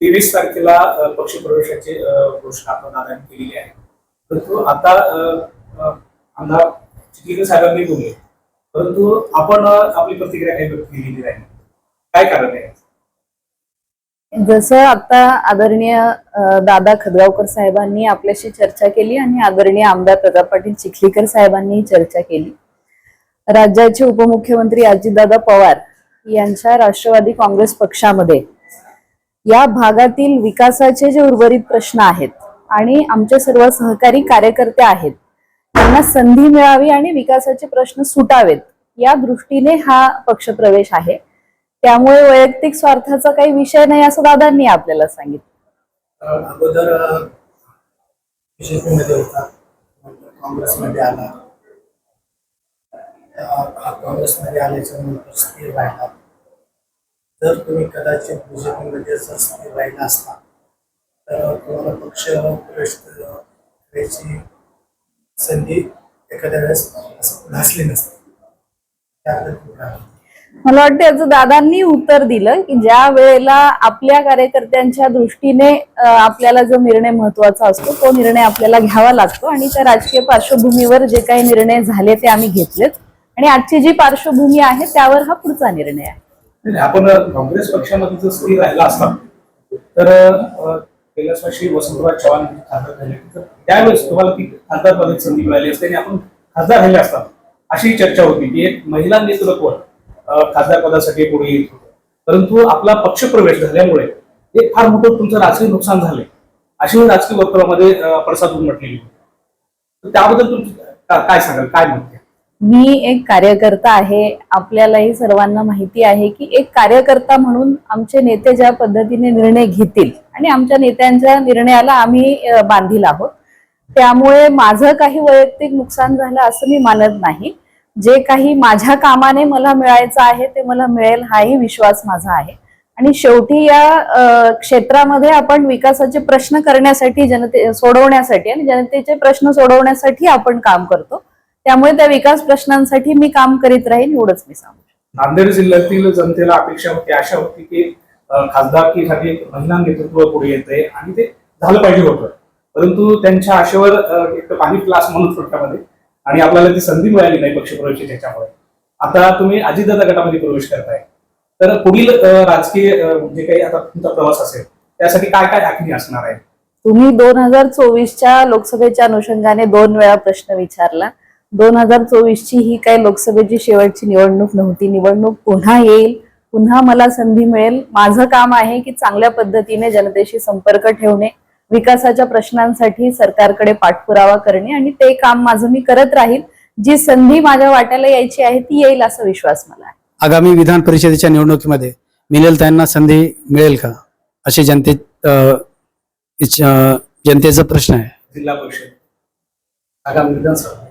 तेवीस तारखेला अ, पक्षप्रवेशाची घोषणा आपण दादांनी केलेली आहे. परंतु आता आमदार चिखलीकर साहेबांनी बोलले. परंतु आपण आपली प्रतिक्रिया काही व्यक्त केलेली नाही. काय कारण आहे? जसं आता आदरणीय दादा खदगावकर साहेबांनी आपल्याशी चर्चा केली आणि आदरणीय आमदार प्रताप पाटील चिखलीकर साहेबांनी चर्चा केली. राज्याचे उपमुख्यमंत्री अजितदादा पवार यांच्या राष्ट्रवादी काँग्रेस पक्षामध्ये या भागातील विकासाचे जे उर्वरित प्रश्न आहेत आणि आमचे सर्व सहकारी कार्यकर्ते आहेत त्यांना संधी मिळावी आणि विकासाचे प्रश्न सुटावेत या दृष्टीने हा पक्षप्रवेश आहे. त्यामुळे वैयक्तिक स्वार्थाचा काही विषय नाही असं दादांनी आपल्याला सांगितलं. अगोदर होता काँग्रेसमध्ये आला. काँग्रेसमध्ये आल्याच्यानंतर स्थिर राहिला. जर तुम्ही कदाचित बीजेपीमध्ये जर स्थिर राहिला असता तर तुम्हाला पक्ष प्रवेश करायची संधी एखाद्या वेळेस भासली नसते. मला वाटतं याचं दादांनी उत्तर दिलं की ज्या वेळेला आपल्या कार्यकर्त्यांच्या दृष्टीने आपल्याला जो निर्णय महत्त्वाचा असतो तो निर्णय आपल्याला घ्यावा लागतो आणि त्या राजकीय पार्श्वभूमीवर जे काही निर्णय झाले ते आम्ही घेतलेत. आणि आजची जी पार्श्वभूमी आहे त्यावर हा पुढचा निर्णय आहे. म्हणजे आपण काँग्रेस पक्षामध्ये जर स्थिर राहिला असता तर अ, कैलासवासी वसंतराव चव्हाण खासदार झाले तर त्यावेळेस तुम्हाला ती खासदार पदाची संधी मिळाली असते आणि आपण खासदार राहिले असतात अशी चर्चा होती की एक महिला नेतृत्व खासदार पदासाठी पुढे येत होतं. परंतु आपला पक्ष प्रवेश झाल्यामुळे एक फार मोठं तुमचं राजकीय नुकसान झाले अशी राजकीय वर्तुळामध्ये प्रसाद म्हटलेली होती. तर त्याबद्दल तुमचं काय सांगाल काय म्हणते? मी एक कार्यकर्ता आहे. आपल्यालाही सर्वांना माहिती आहे की एक कार्यकर्ता म्हणून आमचे नेते ज्या पद्धतीने निर्णय घेतील आणि आमच्या नेत्यांच्या निर्णयाला आम्ही बांधील आहोत. त्यामुळे माझं काही वैयक्तिक नुकसान झालं असं मी मानत नाही. जे काही माझ्या कामाने मला मिळायचं आहे ते मला मिळेल हाही विश्वास माझा आहे. आणि शेवटी या क्षेत्रामध्ये आपण विकासाचे प्रश्न करण्यासाठी जनते सोडवण्यासाठी आणि जनतेचे प्रश्न सोडवण्यासाठी आपण काम करतो. त्यामुळे त्या विकास प्रश्नांसाठी मी काम करीत राहीन एवढंच मी सांगू. नांदेड जिल्ह्यातील जनतेला अपेक्षा होती आशा होती की खासदारकीसाठी महिला नेतृत्व पुढे येते आणि ते झालं पाहिजे होतं. परंतु त्यांच्या आशेवर एक पाणी क्लास म्हणून थोडक्यामध्ये आणि आपल्याला ती संधी मिळाली नाही पक्षप्रवेशाची त्याच्यामुळे. आता तुम्ही अजितदादा गटामध्ये प्रवेश करताय. तर पुढील राजकीय जे काही आता तुमचा प्रवास असेल त्यासाठी काय काय आखणी असणार आहे? तुम्ही दोन हजार चोवीसच्या लोकसभेच्या अनुषंगाने दोन वेळा प्रश्न विचारला. दोन हजार चोवीसची ही काही लोकसभेची शेवटची निवडणूक नव्हती. निवडणूक पुन्हा येईल. पुन्हा मला संधी मिळेल. माझं काम आहे की चांगल्या पद्धतीने जनतेशी संपर्क ठेवणे विकासाच्या प्रश्नांसाठी सरकारकडे पाठपुरावा करणे आणि ते काम माझं मी करत राहील. जी संधी माझ्या वाट्याला यायची आहे ती येईल असा विश्वास मला आहे. आगामी विधान परिषदेच्या निवडणुकीमध्ये मिळेल त्यांना संधी मिळेल का? असे जनते जनतेचा प्रश्न आहे. जिल्हा परिषद आगामी विधानसभा.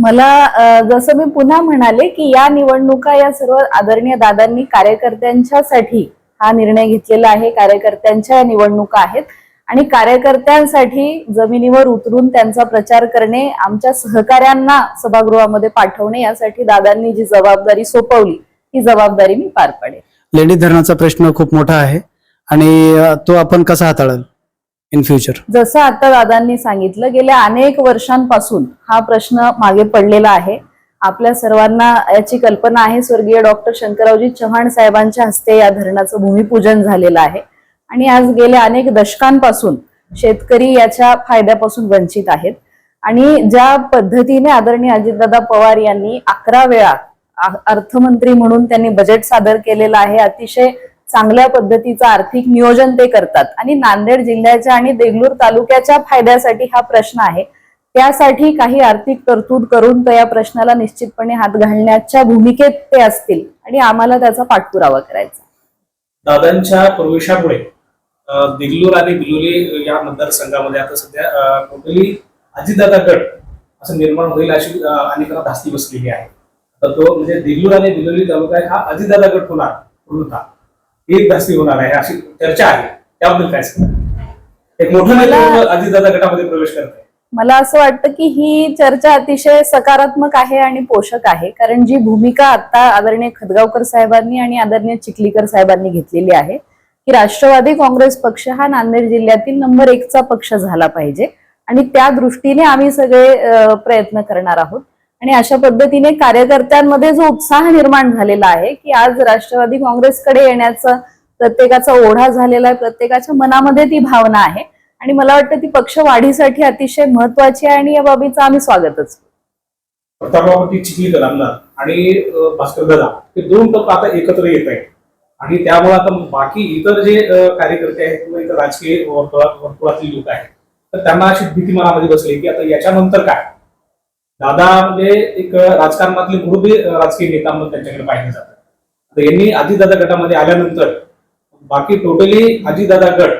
मला जसं मी पुन्हा म्हणाले की या निवडणुका या सर्व आदरणीय दादांनी कार्यकर्त्यांच्यासाठी हा निर्णय घेतलेला आहे. कार्यकर्त्यांच्या या निवडणुका आहेत. आणि कार्यकर्त्यांसाठी जमिनीवर उतरून त्यांचा प्रचार करणे आमच्या सहकाऱ्यांना सभागृहामध्ये पाठवणे यासाठी दादांनी जी जबाबदारी सोपवली ती जबाबदारी मी पार पाडेल. लेणी धरणाचा प्रश्न खूप मोठा आहे. आणि तो आपण कसा हाताळाल? इन फ्युचर जसं आता दादांनी सांगितलं गेल्या अनेक वर्षांपासून हा प्रश्न मागे पडलेला आहे. आपल्या सर्वांना याची कल्पना आहे स्वर्गीय डॉक्टर शंकररावजी चव्हाण साहेबांच्या हस्ते या धरणाचं भूमिपूजन झालेलं आहे. आणि आज गेल्या अनेक दशकांपासून शेतकरी याच्या फायद्यापासून वंचित आहेत. आणि ज्या पद्धतीने आदरणीय अजितदादा पवार यांनी अकरा वेळा अर्थमंत्री म्हणून त्यांनी बजेट सादर केलेलं आहे अतिशय चांगल्या पद्धतीचं आर्थिक नियोजन ते करतात. आणि नांदेड जिल्ह्याच्या आणि देगलूर तालुक्याच्या फायद्यासाठी हा प्रश्न आहे. त्यासाठी काही आर्थिक तरतूद करून तर या प्रश्नाला निश्चितपणे हात घालण्याच्या भूमिकेत ते असतील. आणि आम्हाला त्याचा पाठपुरावा करायचा. दादांच्या प्रवेशामुळे अ, देगलूर आणि बिलोली या मतदारसंघामध्ये आता सध्या टोटली अजितदादा गट असं निर्माण होईल अशी अनेकांना धास्ती बसलेली आहे. तर तो म्हणजे देगलूर आणि बिलोली तालुका हा अजितदादा गट होणार होता. एक धास्ती होणार आहे अशी चर्चा आहे. त्याबद्दल काय एक मोठं मला- नेतृत्व अजितदादा गटामध्ये प्रवेश करत आहे मला असं वाटतं की ही चर्चा अतिशय सकारात्मक आहे आणि पोषक आहे कारण जी भूमिका आता आदरणीय खदगावकर साहेबांनी आणि आदरणीय चिखलीकर साहेबांनी घेतलेली आहे की राष्ट्रवादी काँग्रेस पक्ष हा नांदेड जिल्ह्यातील नंबर एकचा पक्ष झाला पाहिजे. आणि त्या दृष्टीने आम्ही सगळे प्रयत्न करणार आहोत. आणि अशा पद्धतीने कार्यकर्त्यांमध्ये जो उत्साह निर्माण झालेला आहे की आज राष्ट्रवादी काँग्रेसकडे येण्याचा प्रत्येकाचा ओढा झालेला आहे प्रत्येकाच्या मनामध्ये ती भावना आहे. आणि मला वाटतं ती पक्ष वाढीसाठी अतिशय महत्वाची आहे आणि या बाबीचं आम्ही स्वागतच. करू. प्रतापरावती चिखलीकर आमदार आणि अं, भास्कर दादा हे दोन टप्पे आता एकत्र येत आहेत. आणि त्यामुळे आता बाकी इतर जे कार्यकर्ते आहेत किंवा इतर राजकीय वर्तुळातील लोक आहेत तर त्यांना अशी भीती मनामध्ये बसली की आता याच्यानंतर काय? दादा म्हणजे एक राजकारणातले मुरुबी राजकीय नेता म्हणून त्यांच्याकडे पाहिले जातात आता यांनी आजीदादा गटामध्ये आल्यानंतर बाकी टोटली आजीदादा गट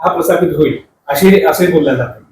हा प्रस्थापित होईल असे असे बोलल्या जाते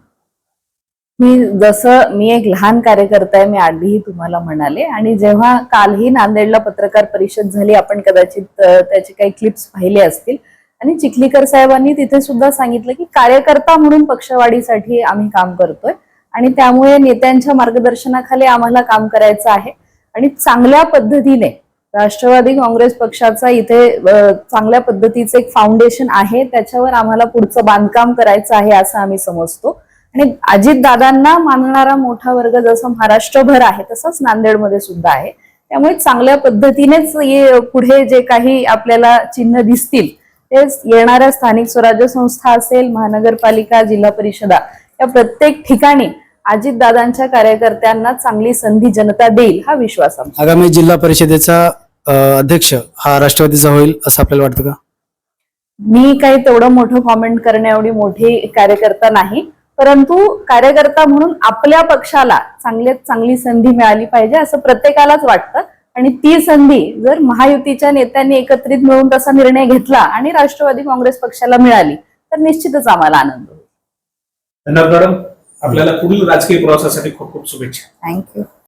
मी जसं मी एक लहान कार्यकर्ता आहे मी आधीही तुम्हाला म्हणाले. आणि जेव्हा कालही नांदेडला पत्रकार परिषद झाली आपण कदाचित त्याचे काही क्लिप्स पाहिले असतील. आणि चिखलीकर साहेबांनी तिथे सुद्धा सांगितलं की कार्यकर्ता म्हणून पक्षवाढीसाठी आम्ही काम करतोय. आणि त्यामुळे नेत्यांच्या मार्गदर्शनाखाली आम्हाला काम करायचं आहे. आणि चांगल्या पद्धतीने राष्ट्रवादी काँग्रेस पक्षाचा इथे चांगल्या पद्धतीचं एक फाउंडेशन आहे. त्याच्यावर आम्हाला पुढचं बांधकाम करायचं आहे असं आम्ही समजतो. आणि अजित दादांना मानणारा मोठा वर्ग जसा महाराष्ट्रभर आहे तसाच नांदेडमध्ये सुद्धा आहे. त्यामुळे चांगल्या पद्धतीनेच पुढे जे काही आपल्याला चिन्ह दिसतील ते येणाऱ्या स्थानिक स्वराज्य संस्था असेल महानगरपालिका जिल्हा परिषदा या प्रत्येक ठिकाणी अजित दादांच्या कार्यकर्त्यांना चांगली संधी जनता देईल हा विश्वास आमचा. आगामी जिल्हा परिषदेचा अध्यक्ष हा राष्ट्रवादीचा होईल असं आपल्याला वाटतं का? मी काही तेवढं मोठं कॉमेंट करण्या एवढी मोठी कार्यकर्ता नाही. परंतु कार्यकर्ता म्हणून आपल्या पक्षाला चांगल्यात चांगली संधी मिळाली पाहिजे असं प्रत्येकालाच वाटतं. आणि ती संधी जर महायुतीच्या नेत्यांनी एकत्रित मिळून तसा निर्णय घेतला आणि राष्ट्रवादी काँग्रेस पक्षाला मिळाली तर निश्चितच आम्हाला आनंद होईल. धन्यवाद मॅडम. आपल्याला पुढील राजकीय प्रवासासाठी खूप खूप शुभेच्छा. थँक्यू